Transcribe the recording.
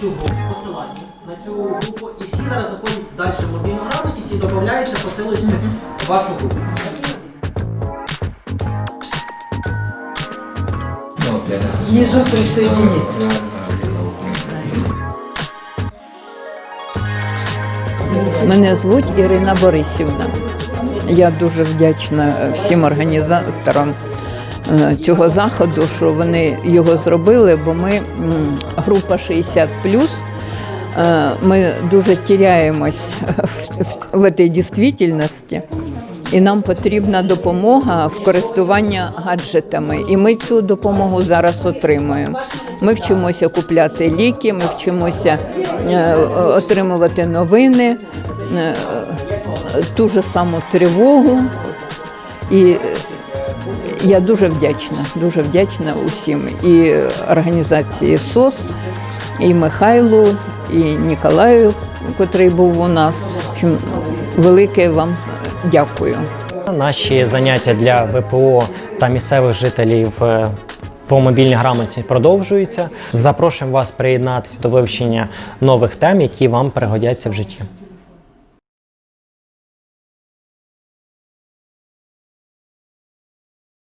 цю групу, посилання на цю групу, і всі зараз заходять далі в мобільну грамотність і додаються посилочки в вашу групу. Внизу присоединиться. Мене звуть Ірина Борисівна. Я дуже вдячна всім організаторам цього заходу, що вони його зробили, бо ми група 60 е, Ми дуже тіряємось в, цій дійсності. І нам потрібна допомога в користуванні гаджетами. І ми цю допомогу зараз отримуємо. Ми вчимося купляти ліки, ми вчимося е, отримувати новини, е, ту ж саму тривогу. І е, я дуже вдячна, дуже вдячна усім і організації СОС, і Михайлу, і Ніколаю, котрий був у нас. Велике вам дякую. Наші заняття для ВПО та місцевих жителів е, по мобільній грамоті продовжуються. Запрошуємо вас приєднатися до вивчення нових тем, які вам пригодяться в житті.